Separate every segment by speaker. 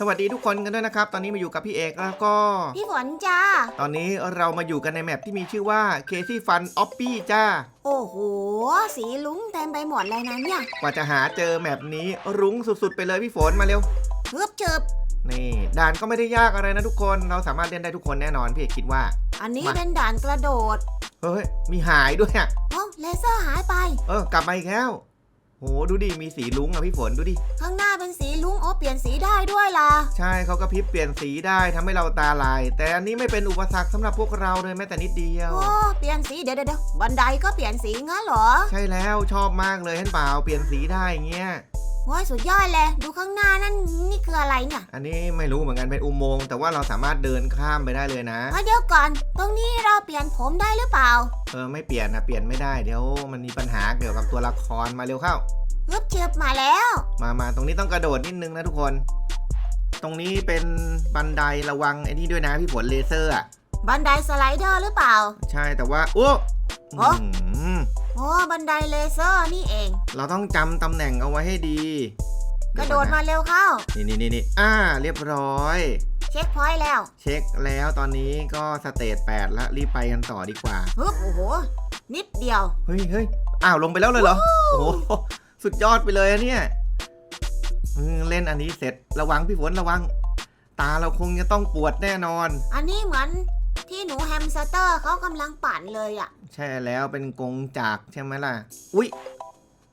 Speaker 1: สวัสดีทุกคนกันด้วยนะครับ ตอนนี้มาอยู่กับพี่เอกแล้วก็
Speaker 2: พี่ฝนจ้า
Speaker 1: ตอนนี้เรามาอยู่กันในแมปที่มีชื่อว่า c a s e y Fun o p p y จ้า
Speaker 2: โอ้โห สีลุ้งเต็มไปหมดเลยนะเนี่ย
Speaker 1: กว่าจะหาเจอแมปนี้รุ้งสุดๆ ไปเลยพี่ฝนมาเร็ว
Speaker 2: เฮือบเจิบ
Speaker 1: นี่ด่านก็ไม่ได้ยากอะไรนะทุกคน เราสามารถเล่นได้ทุกคนแน่นอนพี่เอกคิดว่า
Speaker 2: อันนี้
Speaker 1: มา
Speaker 2: เป็นด่านกระโดด
Speaker 1: เฮ้ยมีหายด้วยอะ
Speaker 2: โอ้เลเซอร์หายไป
Speaker 1: เออกลับมาอีกแล้ว โหดูดิมีสีลุ้งอะพี่ฝนดูดิ
Speaker 2: ข้างหน้าเป็นสีลุ้งโอ้เปลี่ยนสีได้ด้วยล่ะ
Speaker 1: ใช่เขาก็พริบเปลี่ยนสีได้ทำให้เราตาลาย แต่อันนี้ไม่เป็นอุปสรรคสำหรับพวกเราเลยแม้แต่นิดเดียว
Speaker 2: โอ้เปลี่ยนสีเดี๋ยวเดี๋ยวเดี๋ยวบันไดก็เปลี่ยนสีงั้นเหรอ
Speaker 1: ใช่แล้วชอบมากเลยเห็นเปล่าเปลี่ยนสีได้อย่างเงี้ย
Speaker 2: โอ้ยสุดยอดเลย ดูข้างหน้านั่นนี่คืออะไรเนี่ย
Speaker 1: อันนี้ไม่รู้เหมือนกันเป็นอุโมงค์แต่ว่าเราสามารถเดินข้ามไปได้เลยนะ
Speaker 2: เอ้ยเดี๋ยวก่อน ตรงนี้เราเปลี่ยนผมได้หรือเปล่า
Speaker 1: เออไม่เปลี่ยนนะเปลี่ยนไม่ได้เดี๋ยวมันมีปัญหาเกี่ยวกับตัวละครมาเร็วเข้า
Speaker 2: เฮือบเจิบมาแล้ว
Speaker 1: มามาตรงนี้ต้องกระโดดนิดนึงนะทุกคน ตรงนี้เป็นบันไดระวังไอ้นี่ด้วยนะพี่ฝนเลเซอร์อะ
Speaker 2: บันไดสไลเดอร์หรือเปล่า
Speaker 1: ใช่แต่ว่าโอ้
Speaker 2: โอ้
Speaker 1: อื้อหือ
Speaker 2: โอ้บันไดเลเซอร์นี่เอง
Speaker 1: เราต้องจำตำแหน่งเอาไว้ให้ดี
Speaker 2: กระโดดมาเร็วเข้า
Speaker 1: นี่นี่นี่นี่อ่า เรียบร้อย
Speaker 2: เช็คพอยต์แล้ว
Speaker 1: เช็คแล้วตอนนี้ก็สเตจ8แล้วรีบไปกันต่อดีกว่า
Speaker 2: ฮึบโอ้โห นิดเดียว
Speaker 1: เฮ้ยเฮ้ยอ้าวลงไปแล้วเลยเหรอ โอ้โห สุดยอดไปเลยอะเนี่ยอืมเล่นอันนี้เสร็จระวังพี่ฝนระวัง ตาเราคงจะต้องปวดแน่นอน
Speaker 2: อันนี้เหมือน ที่หนูแฮมสเตอร์เขากำลังปั่นเลยอะ่ะ
Speaker 1: ใช่แล้วเป็นกงจากใช่ไหมล่ะ อุ๊ย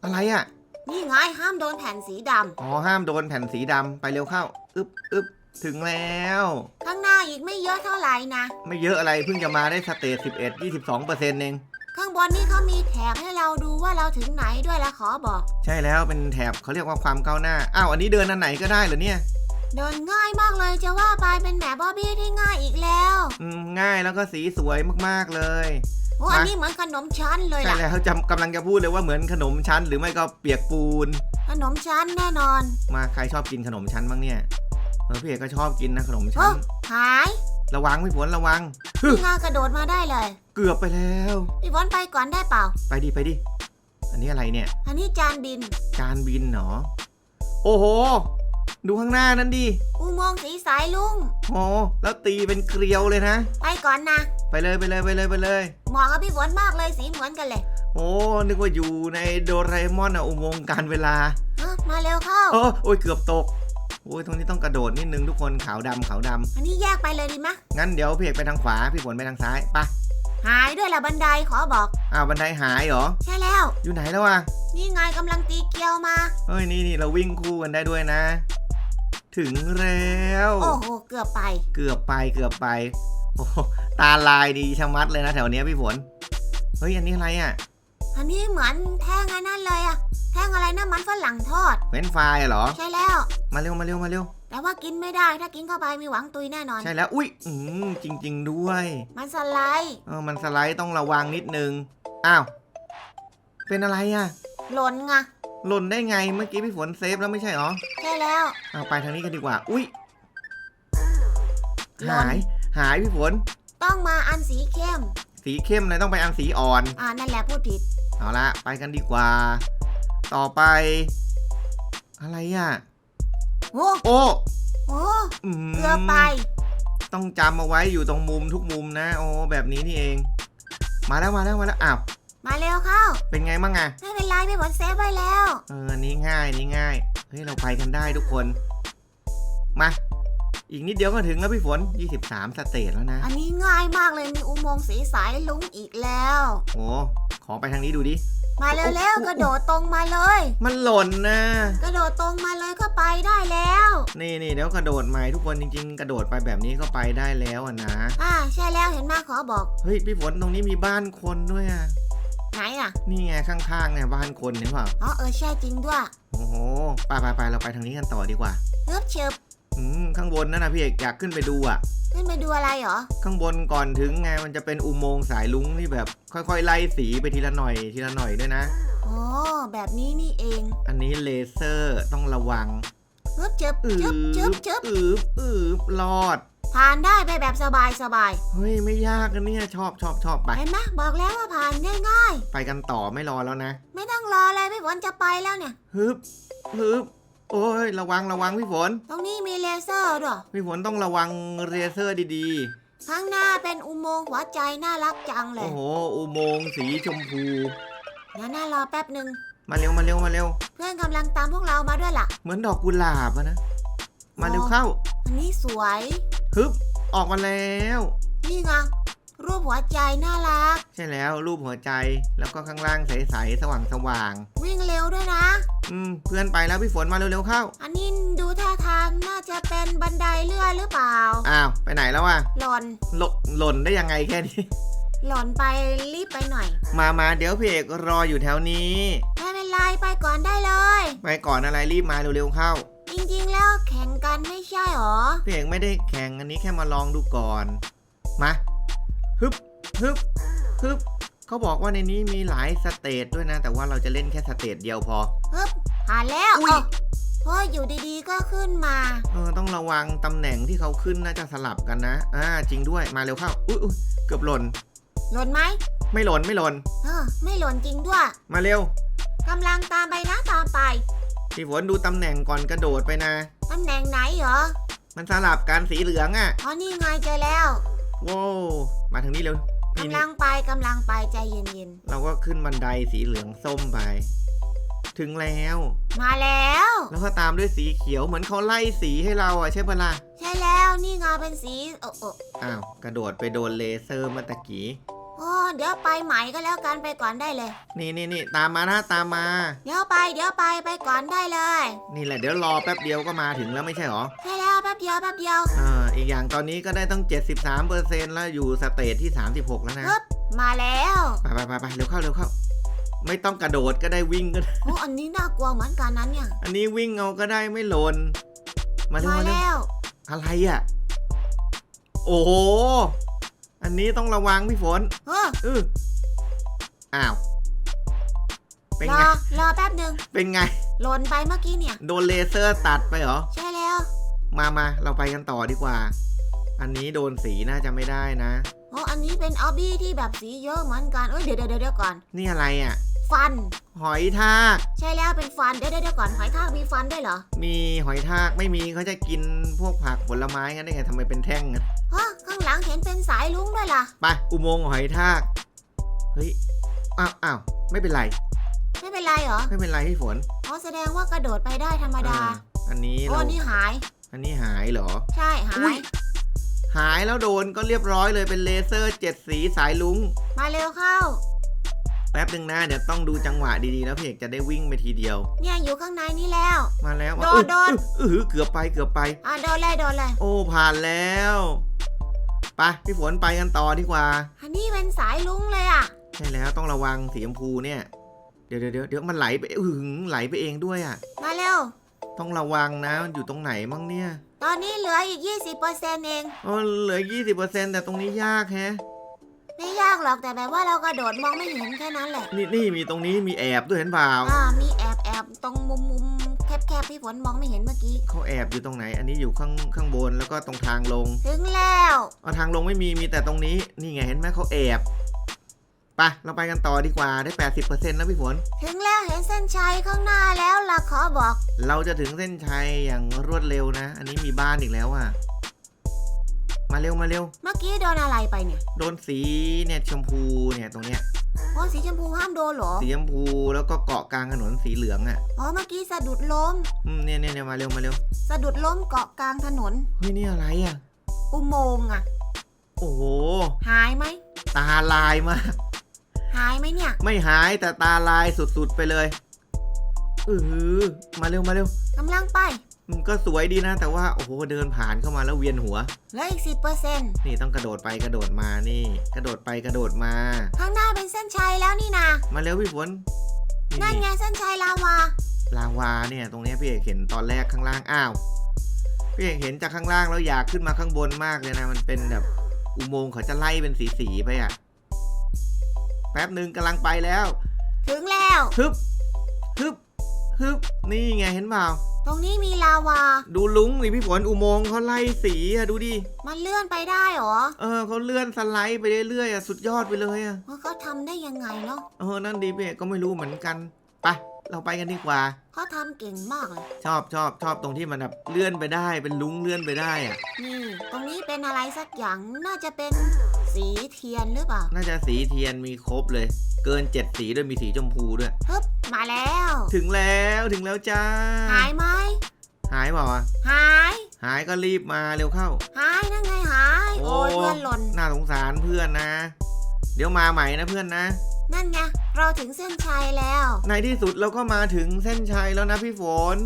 Speaker 1: อะไรอะ่ะ
Speaker 2: นี่ไงห้ามโดนแผ่นสีด
Speaker 1: อ๋อห้ามโดนแผ่นสีดำไปเร็วเข้า อึบอึบถึงแล้วำ
Speaker 2: ข้างหน้าอีกไม่เยอะเท่าไหร่นะ
Speaker 1: ไม่เยอะอะไรเพิ่งจะมาได้สเตจ11 22เปอร์เซ็นต์เอง
Speaker 2: ข้างบนนี่เขามีแถบให้เราดูว่าเราถึงไหนด้วยละขอบอก
Speaker 1: ใช่แล้วเป็นแถบเขาเรียกว่าความก้าวหน้า อ้าวอันนี้เดินอันไหนก็ได้เหรอเนี่ย
Speaker 2: เดินง่ายมากเลยจะว่าไปเป็นแบบบอบบี้ที่ง่ายอีกแล้ว
Speaker 1: อืมง่ายแล้วก็สีสวยมากๆเลย
Speaker 2: โอ้
Speaker 1: มา
Speaker 2: อันนี้เหมือนขนมชั้นเลย
Speaker 1: ใช่
Speaker 2: ล่ะ
Speaker 1: แล้วจำกำลังจะพูดเลยว่าเหมือนขนมชั้น หรือไม่ก็เปียกปูน
Speaker 2: ขนมชั้นแน่นอน
Speaker 1: มาใครชอบกินขนมชั้นบ้างเนี่ยเออพี่เอกก็ชอบกินนะขนม
Speaker 2: โอ้
Speaker 1: ชั้น
Speaker 2: หาย
Speaker 1: ระวังพี่ฝนระวัง
Speaker 2: พี่งากระโดดมาได้เลย
Speaker 1: เกือบไปแล้ว
Speaker 2: พี่ฝนไปก่อนได้เปล่า
Speaker 1: ไปดิไปดิอันนี้อะไรเนี่ย
Speaker 2: อันนี้จานบิน
Speaker 1: จานบินเหรอ โอ้โห ดูข้างหน้านั้นดิ
Speaker 2: อุโมงค์สีสายลุง
Speaker 1: โอ้แล้วตีเป็นเกลียวเลยนะ
Speaker 2: ไปก่อนนะ
Speaker 1: ไปเลยไปเลยไปเลยไปเลย
Speaker 2: เหมาะกับพี่ฝนมากเลยสีเหมือนกันเลย
Speaker 1: โอ้นึกว่าอยู่ในโดราเอมอนอะอุโมงค์การเวลา
Speaker 2: อะมาเร็วเข้า
Speaker 1: โอ้โอ้ยเกือบตกโอ้ยตรงนี้ต้องกระโดดนิดนึงทุกคนขาวดำขาวดำ
Speaker 2: อันนี้แยกไปเลยดีมะ
Speaker 1: งั้นเดี๋ยวพี่เอกไปทางขวาพี่ฝนไปทางซ้ายไปะ
Speaker 2: หายด้วยละบันไดขอบอก
Speaker 1: อ้าวบันไดหายเหรอ
Speaker 2: ใช่แล้ว
Speaker 1: อยู่ไหนแล้ววะ
Speaker 2: นี่ไงกำลังตีเกลียวมา
Speaker 1: เฮ้ยนี่นี่เราวิ่งคู่กันได้ด้วยนะ ถึงแล้ว
Speaker 2: โอ้โห เกือบไป
Speaker 1: เกือบไปเกือบไปโอ้โหตาลายดีชะมัดเลยนะแถวเนี้ยพี่ฝน เฮ้ย อันนี้อะไรอะ
Speaker 2: อันนี้เหมือนแท่งอันนั้นเลยอะแท่งอะไรนะมันฝรั่งทอด
Speaker 1: เฟรนช์ฟรายเหรอ
Speaker 2: ใช่แล้ว
Speaker 1: มาเร็วมาเร็วมาเร็ว
Speaker 2: แต่ว่ากินไม่ได้ถ้ากินเข้าไปมีหวังตุยแน่นอน
Speaker 1: ใช่แล้ว อุ้ยอืมจริง ๆ ด้วย
Speaker 2: มันสไลด์
Speaker 1: เออมันสไลด์ต้องระวังนิดนึง อ้าว เป็นอะไรอะ
Speaker 2: หล่นไง
Speaker 1: หล่นได้ไงเมื่อกี้พี่ฝนเซฟแล้วไม่ใช่เหรอ
Speaker 2: ใช่แล้ว
Speaker 1: เอาไปทางนี้กันดีกว่า อุ้ย
Speaker 2: หล่น
Speaker 1: หาย หายพี่ฝน
Speaker 2: ต้องมาอันสีเข้ม
Speaker 1: สีเข้มเลยต้องไปอันสีอ่อน
Speaker 2: อ่านั่นแหละพูดผิด
Speaker 1: เอาละไปกันดีกว่า ต่อไป อะไรอะ
Speaker 2: โอ้
Speaker 1: โอ้
Speaker 2: โอ้
Speaker 1: อืม
Speaker 2: เกือบไป
Speaker 1: ต้องจำเอาไว้อยู่ตรงมุมทุกมุมนะ โอ้แบบนี้นี่เอง มาแล้วมาแล้วมาแล้วอ้าว
Speaker 2: มาเร็วเข้า
Speaker 1: เป็นไงบ้างอะ
Speaker 2: ไม่เป็นไรพี่ฝนเซฟไว้แล้ว
Speaker 1: เอออันนี้ง่ายอันนี้ง่าย เฮ้ย เราไปกันได้ทุกคน มา อีกนิดเดียวก็ถึงแล้วพี่ฝน 23 สเตจแล้วนะ
Speaker 2: อันนี้ง่ายมากเลยมีอุโมงค์สีสายลุงอีกแล้ว
Speaker 1: โอ้ขอไปทางนี้ดูดิ
Speaker 2: มาเร็วๆกระโดดตรงมาเลย
Speaker 1: มันหล่นนะ
Speaker 2: กระโดดตรงมาเลยก็ไปได้แล้ว
Speaker 1: นี่นี่เดี๋ยวกระโดดใหม่ทุกคนจริงๆ กระโดดไปแบบนี้ก็ไปได้แล้วอะนะ
Speaker 2: อ่าใช่แล้วเห็นมาขอบอก
Speaker 1: เฮ้ยพี่ฝนตรงนี้มีบ้านคนด้วยอะ
Speaker 2: ไหนอะ
Speaker 1: นี่ไงข้างๆเนี่ยบ้านคนเห็นเปล่า
Speaker 2: อ๋อเออใช่จริงด้วย
Speaker 1: โอ้โหไปไปไปเราไปทางนี้กันต่อดีกว่า
Speaker 2: เฮึบเชิบ
Speaker 1: อืมข้างบนนั่นนะพี่เอกอยากขึ้นไปดูอะ
Speaker 2: ขึ้นไปดูอะไรเหรอ
Speaker 1: ข้างบนก่อนถึงไงมันจะเป็นอุโมงค์สายลุงที่แบบ ค่อยๆ ไล่สีไปทีละหน่อยทีละหน่อยด้วยนะ
Speaker 2: โอ้แบบนี้นี่เอง
Speaker 1: อันนี้เลเซอร์ต้องระวัง
Speaker 2: ฮึบเชิบ
Speaker 1: อื
Speaker 2: ชึบชึบชึบ
Speaker 1: อืบอืบรอด
Speaker 2: ผ่านได้ไปแบบสบายสบาย
Speaker 1: เฮ้ยไม่ยากนะเนี่ยชอบชอบชอบไป
Speaker 2: เห็นไหมบอกแล้วว่าผ่านง่าย
Speaker 1: ไปกันต่อไม่รอแล้วนะ
Speaker 2: ๆ ไม่ต้องรออะไรพี่ฝนจะไปแล้วเนี่ย
Speaker 1: ฮึบฮึบโอ้ยระวังระวังพี่ฝน
Speaker 2: ตรงนี้มีเลเซอร์ด้วย
Speaker 1: พี่ฝนต้องระวังเรเซอร์ดี
Speaker 2: ข้างหน้าเป็นอุโมงค์หัวใจน่ารักจัง
Speaker 1: ๆ
Speaker 2: เล
Speaker 1: โอ้
Speaker 2: ย
Speaker 1: โห อุโมงค์สีชมพู
Speaker 2: เดี๋ยวน่ารอแป๊บหนึ่ง
Speaker 1: มาเร็วมาเร็วมาเร็ว
Speaker 2: เพื่อนกำลังตามพวกเรามาด้วยล่ะ
Speaker 1: เหมือนดอกกุหลาบอะนะ มาเร็วเข้า
Speaker 2: อันนี้สวย
Speaker 1: ฮึบออกมาแล้ว
Speaker 2: นี่ไงรูปหัวใจน่ารัก
Speaker 1: ใช่แล้วรูปหัวใจแล้วก็ข้างล่างใสๆสว่างสว่าง
Speaker 2: วิ่งเร็วด้วยนะ
Speaker 1: ๆอืมเพื่อนไปแล้วพี่ฝนมาเร็วๆเข้า
Speaker 2: อันนี้ดูท่าทางน่าจะเป็นบันไดเลื่อนหรือเปล่า
Speaker 1: อ้าวไปไหนแล้วอะ
Speaker 2: หล่น
Speaker 1: หลหล่นได้ยังไงแค่นี้
Speaker 2: หล่นไปรีบไปหน่อย
Speaker 1: มามาเดี๋ยวพี่เอกรออยู่แถวนี้
Speaker 2: ไม่เป็นไรไปก่อนได้เลย
Speaker 1: ไปก่อนอะไรรีบมาเร็วๆเข้า
Speaker 2: จริงๆ แล้วแข่งกันไม่ใช่หรอ
Speaker 1: พี่เอกไม่ได้แข่งอันนี้แค่มาลองดูก่อน มาฮึบฮึบฮึบเขาบอกว่าในนี้มีหลายสเตจด้วยนะ แต่ว่าเราจะเล่นแค่สเตจเดียวพอ
Speaker 2: ฮึบผ่านแล้ว
Speaker 1: อุ๊ย
Speaker 2: เอ้าเฮ้ยอยู่ดีๆก็ขึ้นมา
Speaker 1: เออต้องระวังตำแหน่งที่เขาขึ้นน่าจะสลับกันนะ อ่าจริงด้วยมาเร็วเข้าอุ้ยอุ๊ยเกือบหล่น
Speaker 2: หล่นไหม
Speaker 1: ไม่หล่นไม่หล่น
Speaker 2: เออไม่หล่นจริงด้วย
Speaker 1: มาเร็ว
Speaker 2: กำลังตามไปนะตามไป
Speaker 1: พี่ฝนดูตำแหน่งก่อนกระโดดไปนะ
Speaker 2: ตำแหน่งไหนเหรอ
Speaker 1: มันสลับกันสีเหลืองอะ่ะ
Speaker 2: อ๋อนี่ไงเจอแล้ว
Speaker 1: ว้าวมาทางนี้เร็วนี่
Speaker 2: กำ
Speaker 1: นี่
Speaker 2: ลังไปกำลังไปใจเย็น
Speaker 1: เราก็ขึ้นบันไดสีเหลืองส้มไป ถึงแล้ว
Speaker 2: ๆ มาแล้ว
Speaker 1: แล้วก็ตามด้วยสีเขียวเหมือนเขาไล่สีให้เราอะใช่ปะล่ะ
Speaker 2: ใช่แล้วนี่ไงเป็นสีเออเออ
Speaker 1: อ้าวกระโดดไปโดนเลเซอร์เมื่อตะกี้
Speaker 2: โอ้เดี๋ยวไปใหม่ก็แล้วกันไปก่อนได้เลย
Speaker 1: นี่นี่นี่ตามมานะตามมา
Speaker 2: เดี๋ยวไปเดี๋ยวไปไปก่อนได้เลย
Speaker 1: นี่แหละเดี๋ยวรอแป๊บเดียวก็มาถึงแล้วไม่ใช่หรอ
Speaker 2: ใช่แล้วแป๊บเดียวแป๊บเดียว
Speaker 1: อ่าอีกอย่างตอนนี้ก็ได้ต้อง 73%แล้วอยู่สเตจที่ 36 แล้วนะ
Speaker 2: ฮึบมาแล้ว
Speaker 1: ไปไปไปไปเร็วเข้าเร็วเข้า ไม่ต้องกระโดดก็ได้วิ่งก็ได้
Speaker 2: โอ้อันนี้น่ากลัวเหมือนกันนั้นเนี่ย
Speaker 1: อันนี้วิ่งเอาก็ได้ไม่หล่นมาเร็ว
Speaker 2: มา
Speaker 1: มาเร็ว
Speaker 2: แล้ว
Speaker 1: อะไรอะ โอ้โห อันนี้ต้องระวังพี่ฝน
Speaker 2: เออ
Speaker 1: เอออ้าว เป็น
Speaker 2: ร
Speaker 1: ไง
Speaker 2: อรอแป๊บหนึ่ง
Speaker 1: เป็นไง
Speaker 2: หล่นไปเมื่อกี้เนี่ย
Speaker 1: โดนเลเซอร์ตัดไปเหรอ
Speaker 2: ใช่แล้ว
Speaker 1: มามาเราไปกันต่อดีกว่า อันนี้โดนสีน่าจะไม่ได้นะ
Speaker 2: โอ้อันนี้เป็นออบบี้ที่แบบสีเยอะเหมือนกันเอ้ยเดี๋ยวเดี๋ยวเดี๋ยวก่อน
Speaker 1: นี่อะไรอะ
Speaker 2: ฟัน
Speaker 1: หอยทาก
Speaker 2: ใช่แล้วเป็นฟันเดี๋ยวเดี๋ยวเดี๋ยวก่อนหอยทากมีฟันด้วยเหรอ
Speaker 1: มีหอยทากไม่มีเขาจะกินพวกผักผลไม้กันได้ไงทำไมเป็นแท่งกัน
Speaker 2: ฮะข้างหลังเห็นเป็นสายลุงด้วยล่ะ
Speaker 1: ไปอุโมงค์หอยทาก เฮ้ย อ้าวอ้าวไม่เป็นไร
Speaker 2: ไม่เป็นไรเหรอ
Speaker 1: ไม่เป็นไรพี่ฝน
Speaker 2: อ๋อแสดงว่ากระโดดไปได้ธรรมดา
Speaker 1: อ่อันนี้
Speaker 2: โอ้
Speaker 1: เรา
Speaker 2: อันนี้หาย
Speaker 1: อันนี้หายเหรอ
Speaker 2: ใช่หา
Speaker 1: อุ๊
Speaker 2: ย
Speaker 1: ย หายแล้วโดนก็เรียบร้อยเลยเป็นเลเซอร์เจ็ดสีสายลุง
Speaker 2: มาเร็วเข้า
Speaker 1: แป๊บหนึ่งนะเดี๋ยวต้องดูจังหวะดีๆแล้วพี่เอกจะได้วิ่งไปทีเดียว
Speaker 2: เนี่ยอยู่ข้างในนี้แล้ว
Speaker 1: มาแล้ว
Speaker 2: โดนโดน
Speaker 1: เออเกือบไปเกือบไป
Speaker 2: อะโดนเลยโดนเลย
Speaker 1: โอ้ผ่านแล้วไปพี่ฝนไปกันต่อดีกว่า
Speaker 2: อันนี้เป็นสายลุงเลยอะ
Speaker 1: ใช่แล้วต้องระวังสีชมพูเนี่ย เดี๋ยวเดี๋ยวเดี๋ยวเดี๋ยวมันไหลไปอื้อหือไหลไปเองด้วยอะ
Speaker 2: มาเร็ว
Speaker 1: ต้องระวังนะมันอยู่ตรงไหนมั่งเนี่ย
Speaker 2: ตอนนี้เหลืออีก 20%เอง
Speaker 1: อ๋อเหลือ 20%แต่ตรงนี้ยากแฮะ
Speaker 2: ไม่ยากหรอกแต่แบบว่าเรากระโดดมองไม่เห็นแค่นั้นแหละ
Speaker 1: นี่นี่มีตรงนี้มีแอบด้วยเห็นเปล่า
Speaker 2: อ่ามีแอบแอบตรงมุมมุมแคบแคบพี่ฝนมองไม่เห็นเมื่อกี้
Speaker 1: เขาแอบอยู่ตรงไหน อันนี้อยู่ข้างข้างบนแล้วก็ตรงทางลง
Speaker 2: ถึงแล้ว
Speaker 1: เอาทางลงไม่มีมีแต่ตรงนี้นี่ไงเห็นไหมเขาแอบไปเราไปกันต่อดีกว่าได้ 80%แล้วพี่ฝน
Speaker 2: ถึงแล้วเห็นเส้นชัยข้างหน้าแล้วล่ะขอบอก
Speaker 1: เราจะถึงเส้นชัยอย่างรวดเร็วนะ อันนี้มีบ้านอีกแล้วอะ มาเร็วมาเร็ว
Speaker 2: เมื่อกี้โดนอะไรไปเนี่ย
Speaker 1: โดนสีเนี่ยชมพูเนี่ยตรงเนี้ย
Speaker 2: โอ้สีชมพูห้ามโดนเหรอ
Speaker 1: สีชมพูแล้วก็เกาะกลางถนนสีเหลืองอะ
Speaker 2: อ๋อเมื่อกี้สะดุดล้ม
Speaker 1: อืมเนี่ยเนี่ยเนี่ยมาเร็วมาเร็ว
Speaker 2: สะดุดล้มเกาะกลางถนน
Speaker 1: เฮ้ยนี่อะไรอะ
Speaker 2: อุโมงค์อะ
Speaker 1: โอ้โห
Speaker 2: หายไหม
Speaker 1: ตาลายมาก
Speaker 2: หายไหมเนี่ย
Speaker 1: ไม่หายแต่ตาลายสุดๆไปเลยเออมาเร็วมาเร็ว
Speaker 2: กำลังไป
Speaker 1: อืมก็สวยดีนะ แต่ว่า โอ้โห เดินผ่านเข้ามาแล้วเวียนหัว
Speaker 2: เหลืออีก10%
Speaker 1: นี่ต้องกระโดดไปกระโดดมานี่ กระโดดไปกระโดดมา
Speaker 2: ข้างหน้าเป็นเส้นชัยแล้วนี่นา
Speaker 1: มาเร็วพี่ฝนนี่
Speaker 2: นั่นไงเส้นชัยลาวา
Speaker 1: ลาวาเนี่ย ตรงเนี้ยพี่เอกเห็นตอนแรกข้างล่างอ้าวพี่เอกเห็นจากข้างล่างแล้วอยากขึ้นมาข้างบนมากเลยนะ มันเป็นแบบอุโมงค์เขาจะไล่เป็นสีๆไปอะแป๊บหนึ่งกำลังไปแล้ว
Speaker 2: ถึงแล้ว
Speaker 1: ฮึบฮึบ ฮึบนี่ไงเห็นเปล่า
Speaker 2: ตรงนี้มีลาวา
Speaker 1: ดูลุงนี่พี่ฝนอุโมงค์เขาไล่สีอะดูดิ
Speaker 2: มันเลื่อนไปได้เหรอ
Speaker 1: เออเขาเลื่อนสไลด์ไปเรื่อยๆอะสุดยอดไปเลยอะ
Speaker 2: ว่าเขาทำได้ยังไงเนาะ
Speaker 1: เออนั่นดีพี่เอกก็ไม่รู้เหมือนกันไปเราไปกันดีกว่า
Speaker 2: เขาทำเก่งมากเลย
Speaker 1: ชอบชอบชอบตรงที่มันแบบเลื่อนไปได้เป็นลุงเลื่อนไปได้อะ
Speaker 2: นี่ ตรงนี้เป็นอะไรสักอย่างน่าจะเป็น สีเทียนหรือเปล่า
Speaker 1: น่าจะสีเทียนมีครบเลย เกินเจ็ดสีด้วยมีสีชมพูด้วย
Speaker 2: ฮึบมาแล้ว
Speaker 1: ถึงแล้วถึงแล้วจ้า
Speaker 2: หายไหม
Speaker 1: หายเปล่าวะ
Speaker 2: หาย
Speaker 1: หายก็รีบมาเร็วเข้า
Speaker 2: หายนั่นไงหายโอ้ย
Speaker 1: โอ้
Speaker 2: เพื่อนหล่น
Speaker 1: น่าสงสารเพื่อนนะ เดี๋ยวมาใหม่นะเพื่อนนะ
Speaker 2: นั่นไงเราถึงเส้นชัยแล้ว
Speaker 1: ในที่สุดเราก็มาถึงเส้นชัยแล้วนะพี่ฝน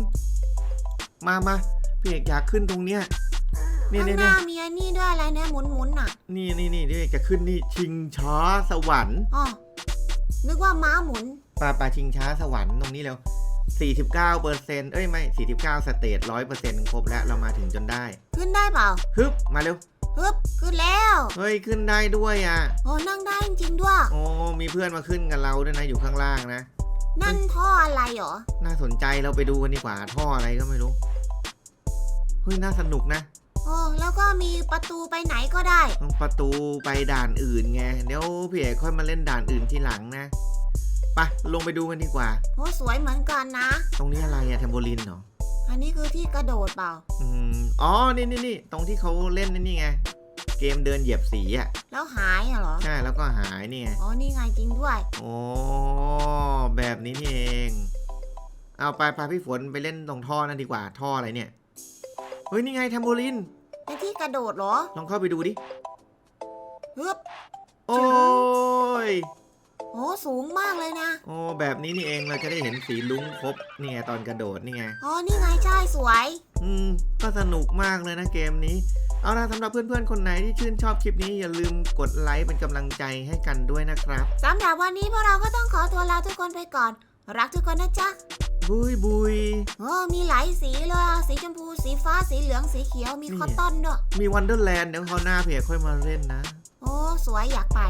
Speaker 1: มามาพี่เอกอยากขึ้นตรงเนี้ยเนี่ย
Speaker 2: ข้าง
Speaker 1: เนี่ย
Speaker 2: ห
Speaker 1: เนี่ย
Speaker 2: น้ามีอันนี้ด้วยอะไรเนี่ยหมุนหมุนๆน่ะ
Speaker 1: นี่นี่นี่พี่เอกจะขึ้นนี่ชิงช้าสวรรค์
Speaker 2: อ๋อนึกว่าม้าหมุน
Speaker 1: ปลาปลาชิงช้าสวรรค์ตรงนี้เร็ว49เปอร์เซ็นต์เอ้ยไม่49สเตจ100เปอร์เซ็นต์ครบแล้วเรามาถึงจนได้
Speaker 2: ขึ้นได้เปล่า
Speaker 1: ฮึบมาเร็ว
Speaker 2: ฮึบขึ้นแล้ว
Speaker 1: เฮ้ยขึ้นได้ด้วยอะ
Speaker 2: โอ้นั่งได้จริงๆด้วย
Speaker 1: โอ้มีเพื่อนมาขึ้นกับเราด้วยนะอยู่ข้างล่างนะ
Speaker 2: นั่นท่ออะไรเหรอ
Speaker 1: น่าสนใจเราไปดูกันดีกว่าท่ออะไรก็ไม่รู้เฮ้ยน่าสนุกนะ
Speaker 2: โอ้แล้วก็มีประตูไปไหนก็ได้
Speaker 1: ประตูไปด่านอื่นไง เดี๋ยวพี่เอกค่อยมาเล่นด่านอื่นทีหลังนะ ไปลงไปดูกันดีกว่า
Speaker 2: โอ้สวยเหมือนกันนะ
Speaker 1: ตรงนี้อะไรอะแทมโบลินเหรอ
Speaker 2: อันนี้คือที่กระโดดเปล่า
Speaker 1: อืม อ๋อ นี่นี่นี่ตรงที่เขาเล่นนี่ไง เกมเดินเหยียบสีอะ
Speaker 2: แล้วหายอะเหรอ
Speaker 1: ใช่ แล้วก็หายนี่ไง
Speaker 2: อ๋อ นี่ไงจริงด้วย
Speaker 1: โอ้แบบนี้นี่เอง เอาไปพาพี่ฝนไปเล่นตรงท่อนั่นดีกว่า ท่ออะไรเนี่ย เฮ้ยนี่ไงแทมโบลิน
Speaker 2: เป็นที่กระโดดเหรอ
Speaker 1: ลองเข้าไปดูดิ
Speaker 2: ฮึบ
Speaker 1: โอ้ย
Speaker 2: โอ้สูงมากเลยนะ
Speaker 1: โอ้แบบนี้นี่เองเราจะได้เห็นสีลุ้งครบนี่ไงตอนกระโดดนี่ไง
Speaker 2: อ๋อนี่ไงใช่สวย
Speaker 1: อืมก็สนุกมากเลยนะเกมนี้ เอาล่ะสำหรับเพื่อนๆ คนไหนที่ชื่นชอบคลิปนี้อย่าลืมกดไลค์เป็นกำลังใจให้กันด้วยนะครับ
Speaker 2: สำหรับวันนี้พวกเราก็ต้องขอตัวลาทุกคนไปก่อน รักทุกคนนะจ๊ะ
Speaker 1: บุยบุย
Speaker 2: โอ้มีหลายสีเลยอะสีชมพูสีฟ้าสีเหลืองสีเขียวมี
Speaker 1: นี่
Speaker 2: คอตตอนด้วย
Speaker 1: มีวันเดอร์แลนด์เดี๋ยวเขาวหน้าเพจค่อยมาเล่นนะ
Speaker 2: โอ้ สวยอยากไป